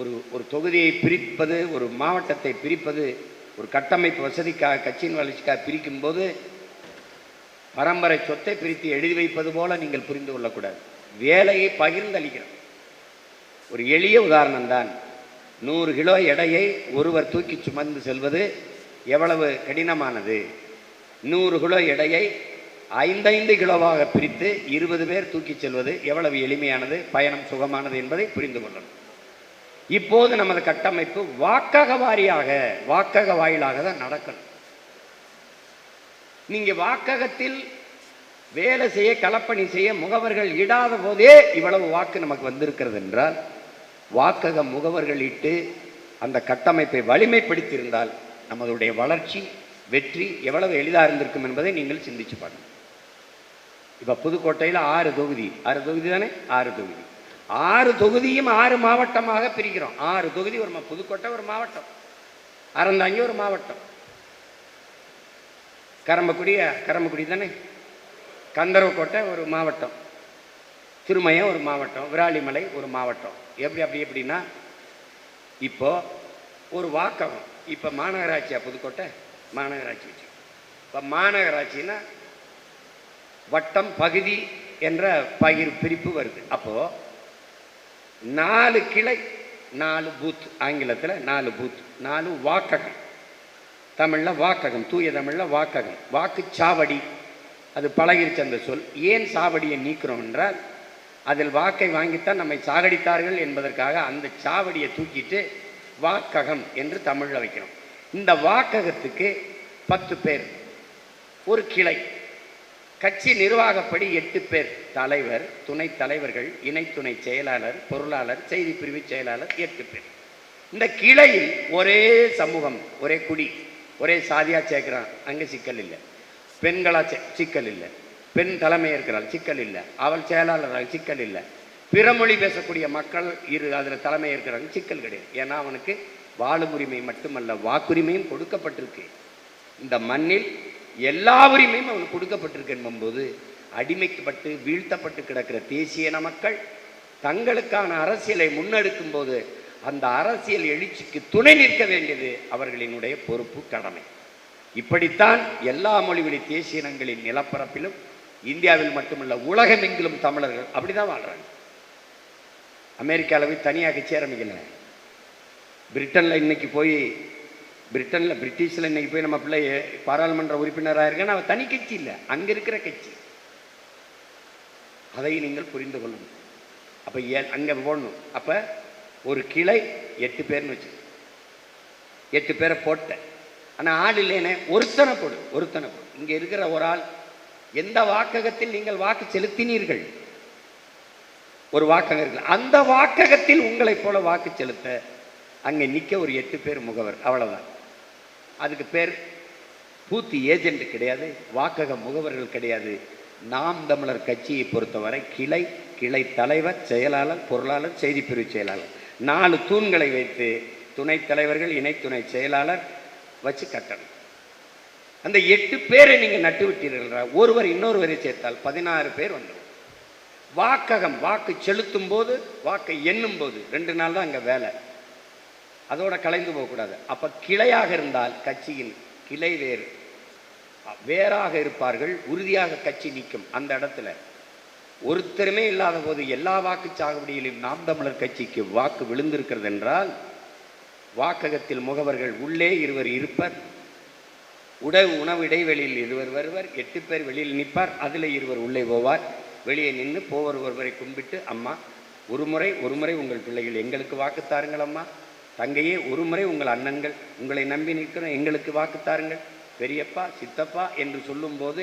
ஒரு ஒரு தொகுதியை பிரிப்பது ஒரு மாவட்டத்தை பிரிப்பது ஒரு கட்டமைப்பு வசதிக்காக கட்சியின் வளர்ச்சிக்காக பிரிக்கும்போது பரம்பரை சொத்தை பிரித்து எழுதி வைப்பது போல நீங்கள் புரிந்து கொள்ளக்கூடாது. வேலையை பகிர்ந்தளிக்கிறோம். ஒரு எளிய உதாரணம் தான். நூறு கிலோ எடையை ஒருவர் தூக்கி சுமந்து செல்வது எவ்வளவு கடினமானது? நூறு கிலோ எடையை ஐந்தைந்து கிலோவாக பிரித்து இருபது பேர் தூக்கிச் செல்வது எவ்வளவு எளிமையானது பயணம் சுகமானது என்பதை புரிந்து கொள்ளணும். இப்போது நமது கட்டமைப்பு வாக்கக வாரியாக வாக்கக வாயிலாக தான் நடக்கணும். நீங்க வாக்ககத்தில் வேலை செய்ய களப்பணி செய்ய முகவர்கள் இடாத போதே இவ்வளவு வாக்கு நமக்கு வந்திருக்கிறது என்றால் வாக்கக முகவர்கள் இட்டு அந்த கட்டமைப்பை வலிமைப்படுத்தியிருந்தால் நமதுடைய வளர்ச்சி வெற்றி எவ்வளவு எளிதாக இருந்திருக்கும் என்பதை நீங்கள் சிந்திச்சு பாருங்கள் இப்போ புதுக்கோட்டையில் ஆறு தொகுதி. ஆறு தொகுதி தானே? ஆறு தொகுதி. ஆறு தொகுதியும் ஆறு மாவட்டமாக பிரிக்கிறோம். ஆறு தொகுதி ஒரு புதுக்கோட்டை ஒரு மாவட்டம். அறந்தாங்கி ஒரு மாவட்டம். கரம்பக்குடி கரம்பக்குடி தானே? கந்தரவக்கோட்டை ஒரு மாவட்டம். திருமயம் ஒரு மாவட்டம். விராலிமலை ஒரு மாவட்டம். எப்படி அப்படி எப்படின்னா இப்போ ஒரு வாக்ககம். இப்போ மாநகராட்சியா புதுக்கோட்டை? மாநகராட்சி வச்சு. இப்போ மாநகராட்சின்னா வட்டம் பகுதி என்ற பகிர் பிரிப்பு வருது. அப்போ நாலு கிளை நாலு பூத். ஆங்கிலத்தில் நாலு பூத் நாலு வாக்ககம். தமிழில் வாக்ககம் தூய தமிழில் வாக்ககம். வாக்கு சாவடி அது பழகிருச்சு அந்த சொல். ஏன் சாவடியை நீக்கிறோம் என்றால் அதில் வாக்கை வாங்கித்தான் நம்மை சாகடித்தார்கள் என்பதற்காக அந்த சாவடியை தூக்கிட்டு வாக்ககம் என்று தமிழில் வைக்கிறோம். இந்த வாக்ககத்துக்கு பத்து பேர் ஒரு கிளை. கட்சி நிர்வாகப்படி எட்டு பேர். தலைவர் துணைத் தலைவர்கள் இணை துணை செயலாளர் பொருளாளர் செய்தி பிரிவு செயலாளர் எட்டு பேர். இந்த கிளையில் ஒரே சமூகம் ஒரே குடி ஒரே சாதியாக சேர்க்கிறான். அங்கே சிக்கல் இல்லை. பெண்களாக சிக்கல் இல்லை. பெண் தலைமை இருக்கிறாள் சிக்கல் இல்லை. அவள் செயலாளரால் சிக்கல் இல்லை. பிறமொழி பேசக்கூடிய மக்கள் இரு அதில் தலைமை இருக்கிறாங்க சிக்கல் கிடையாது. ஏன்னா அவனுக்கு வாழும் உரிமை மட்டுமல்ல வாக்குரிமையும் கொடுக்கப்பட்டிருக்கு. இந்த மண்ணில் எல்லா உரிமையும் அவனுக்கு கொடுக்கப்பட்டிருக்கு என்பது அடிமைக்கப்பட்டு வீழ்த்தப்பட்டு கிடக்கிற தேசிய இன மக்கள் தங்களுக்கான அரசியலை முன்னெடுக்கும் போது அந்த அரசியல் எழுச்சிக்கு துணை நிற்க வேண்டியது அவர்களினுடைய பொறுப்பு கடமை. இப்படித்தான் எல்லா மொழிவழி தேசிய இனங்களின் நிலப்பரப்பிலும் இந்தியாவில் மட்டுமல்ல உலகமெங்கிலும் தமிழர்கள் அப்படிதான் வாழ்றாங்க. அமெரிக்காவில் போய் தனியாக சேரமிக்கல பிரிட்டன்ல பிரிட்டனில் இன்னைக்கு போய் பிரிட்டனில் பிரிட்டிஷில் இன்னைக்கு போய் நம்ம பிள்ளை பாராளுமன்ற உறுப்பினராக இருக்கேன்னு அவன் தனி கட்சி இல்லை. அங்கே இருக்கிற கட்சி. அதை நீங்கள் புரிந்து கொள்ளணும். அப்போ ஏ அங்கே போடணும். அப்போ ஒரு கிளை எட்டு பேர்னு வச்சு எட்டு பேரை போட்டேன். ஆனால் ஆள் இல்லைனே ஒருத்தனை போடு ஒருத்தனை போடு. இங்கே இருக்கிற ஒரு ஆள் எந்த வாக்ககத்தில் நீங்கள் வாக்கு செலுத்தினீர்கள்? ஒரு வாக்ககம் இருக்கு. அந்த வாக்ககத்தில் உங்களைப் போல வாக்கு செலுத்த அங்கே நிற்க ஒரு எட்டு பேர் முகவர். அவ்வளவுதான். அதுக்கு பேர் பூத்தி ஏஜென்ட் கிடையாது வாக்கக முகவர்கள் கிடையாது. நாம் தமிழர் கட்சியை பொறுத்தவரை கிளை கிளை தலைவர் செயலாளர் பொருளாளர் செய்திப்பிரிவு செயலாளர். நாலு தூண்களை வைத்து துணைத் தலைவர்கள் இணை துணை செயலாளர் வச்சு கட்டணும். அந்த எட்டு பேரை நீங்கள் நட்டு விட்டீர்கள் ஒருவர் இன்னொருவரை சேர்த்தால் பதினாறு பேர் வந்துடும். வாக்ககம் வாக்கு செலுத்தும் போது வாக்கை எண்ணும் போது ரெண்டு நாள் தான் அங்கே வேலை. அதோட கலைந்து போகக்கூடாது. அப்போ கிளையாக இருந்தால் கட்சியின் கிளை வேறு. வேறாக இருப்பார்கள் உறுதியாக கட்சி நிற்கும் அந்த இடத்துல. ஒருத்தருமே இல்லாத போது எல்லா வாக்குச்சாவடியிலும் நாம் தமிழர் கட்சிக்கு வாக்கு விழுந்திருக்கிறது என்றால் வாக்ககத்தில் முகவர்கள் உள்ளே இருவர் இருப்பர். உடல் உணவு இடைவெளியில் இருவர் வருவர் எட்டு பேர் வெளியில் நிற்பார் அதில் இருவர் உள்ளே போவார். வெளியே நின்று போவர் ஒருவரை கும்பிட்டு அம்மா ஒரு முறை ஒரு முறை உங்கள் பிள்ளைகள் எங்களுக்கு வாக்கு தாருங்கள் அம்மா. தங்கையே ஒரு முறை உங்கள் அண்ணன்கள் உங்களை நம்பி நிற்கிறோம் எங்களுக்கு வாக்கு தாருங்கள். பெரியப்பா சித்தப்பா என்று சொல்லும்போது